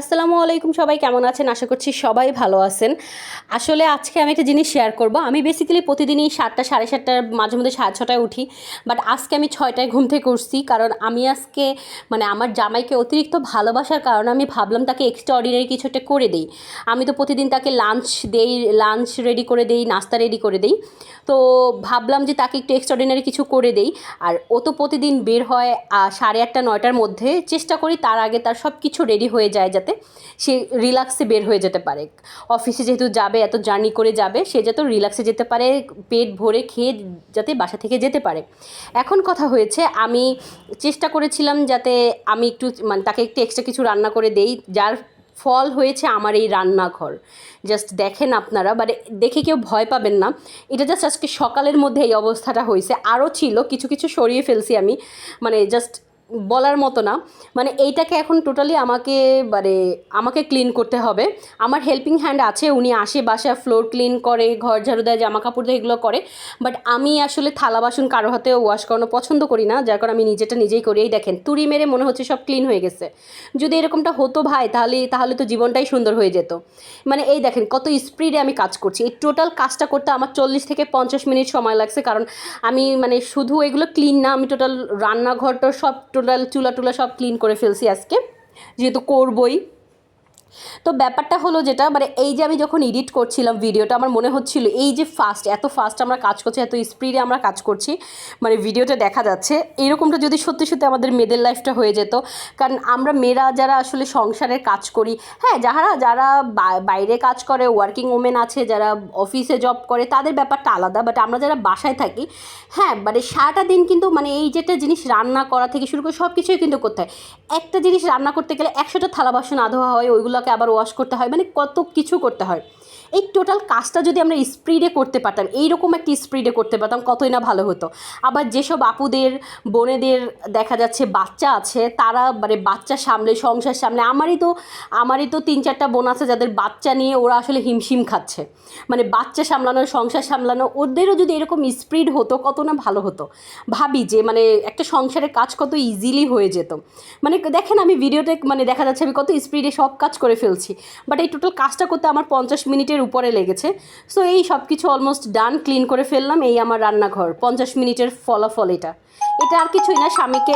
আসসালামু আলাইকুম সবাই, কেমন আছেন? আশা করছি সবাই ভালো আছেন। আসলে আজকে আমি একটা জিনিস শেয়ার করব। আমি বেসিক্যালি প্রতিদিনই সাতটা, সাড়ে সাতটার মাঝে মধ্যে সাড়ে ছটায় উঠি বাট আজকে আমি ছয়টায় ঘুম থেকে উঠছি, কারণ আমি আজকে মানে আমার জামাইকে অতিরিক্ত ভালোবাসার কারণে আমি ভাবলাম তাকে এক্সট্রা অর্ডিনারি কিছু একটা করে দিই। আমি তো প্রতিদিন তাকে লাঞ্চ দেই লাঞ্চ রেডি করে দেই, নাস্তা রেডি করে দেই। তো ভাবলাম যে তাকে একটু এক্সট্রাঅর্ডিনারি কিছু করে দেই, আর ও তো প্রতিদিন বের হয় সাড়ে আটটা, নয়টার মধ্যে। চেষ্টা করি তার আগে তার সব কিছু রেডি হয়ে যায়, যাতে সে রিল্যাক্সে বের হয়ে যেতে পারে। অফিসে যেহেতু যাবে, এত জার্নি করে যাবে, সে যাতে রিল্যাক্সে যেতে পারে, পেট ভরে খেয়ে যাতে বাসা থেকে যেতে পারে। এখন কথা হয়েছে, আমি চেষ্টা করেছিলাম যাতে আমি একটু মানে তাকে একটু এক্সট্রা কিছু রান্না করে দেই, যার ফল হয়েছে আমার এই রান্নাঘর। জাস্ট দেখেন আপনারা মানে দেখে কেউ ভয় পাবেন না। এটা জাস্ট আজকে সকালের মধ্যে এই অবস্থাটা হয়েছে। আরও ছিল, কিছু কিছু সরিয়ে ফেলছি আমি। মানে জাস্ট বলার মতো না। মানে এইটাকে এখন টোটালি আমাকে মানে আমাকে ক্লিন করতে হবে। আমার হেল্পিং হ্যান্ড আছে, উনি আসে বাসা ফ্লোর ক্লিন করে, ঘর ঝাড়ু দেয়, জামা কাপড় দেয়, এগুলো করে। বাট আমি আসলে থালা বাসন কারও হাতে ওয়াশ করানো পছন্দ করি না, যার কারণে আমি নিজেটা নিজেই করি। এই দেখেন, তুড়ি মেরে মনে হচ্ছে সব ক্লিন হয়ে গেছে। যদি এরকমটা হতো ভাই, তাহলে তাহলে তো জীবনটাই সুন্দর হয়ে যেত। মানে এই দেখেন, কত স্পিডে আমি কাজ করছি। এই টোটাল কাজটা করতে আমার চল্লিশ থেকে পঞ্চাশ মিনিট সময় লাগছে। কারণ আমি মানে শুধু এগুলো ক্লিন না, আমি টোটাল রান্নাঘরটা সব টোটাল চুলা টুলা সব ক্লিন করে ফেলছি আজকে। যেহেতু করবই। তো ব্যাপারটা হলো যেটা মানে এই যে আমি যখন এডিট করছিলাম ভিডিওটা আমার মনে হচ্ছিল এই যে ফাস্ট এত ফাস্ট আমরা কাজ করছি, এত স্পিডে আমরা কাজ করছি মানে ভিডিওটা দেখা যাচ্ছে। এরকমটা যদি সত্যি সত্যি আমাদের মেয়েদের লাইফটা হয়ে যেত, কারণ আমরা মেয়েরা যারা আসলে সংসারের কাজ করি হ্যাঁ যারা যারা বাইরে কাজ করে ওয়ার্কিং ওমেন আছে, যারা অফিসে জব করে, তাদের ব্যাপারটা আলাদা বাট আমরা যারা বাসায় থাকি হ্যাঁ মানে সারাটা দিন কিন্তু মানে এই যেটা জিনিস রান্না করা থেকে শুরু করে সব কিছুই কিন্তু করতে হয়। একটা জিনিস রান্না করতে গেলে একশোটা থালা বাসন আধোয়া হয়, ওইগুলোকে আবার ওয়াশ করতে হয় মানে কত কিছু করতে হয়। এই টোটাল কাজটা যদি আমরা স্পিডে করতে পারতাম, এইরকম একটা স্পিডে করতে পারতাম, কতই না ভালো হতো। আবার যেসব আপুদের, বোনেদের দেখা যাচ্ছে বাচ্চা আছে, তারা মানে বাচ্চা সামলে, সংসার সামলে, আমারই তো আমারই তো তিন চারটা বোন আছে যাদের বাচ্চা নিয়ে ওরা আসলে হিমশিম খাচ্ছে। মানে বাচ্চা সামলানো, সংসার সামলানো, ওদেরও যদি এরকম স্প্রিড হতো, কত না ভালো হতো। ভাবি যে মানে একটা সংসারের কাজ কত ইজিলি হয়ে যেত। মানে দেখেন আমি ভিডিওতে মানে দেখা যাচ্ছে আমি কত স্পিডে সব কাজ করে ফেলছি। বাট এই টোটাল কাজটা করতে আমার পঞ্চাশ মিনিটের উপরে লেগেছে। সো এই সব কিছু অলমোস্ট ডান ক্লিন করে ফেললাম। এই আমার রান্নাঘর, পঞ্চাশ মিনিটের ফলাফল এটা। এটা আর কিছুই না, স্বামীকে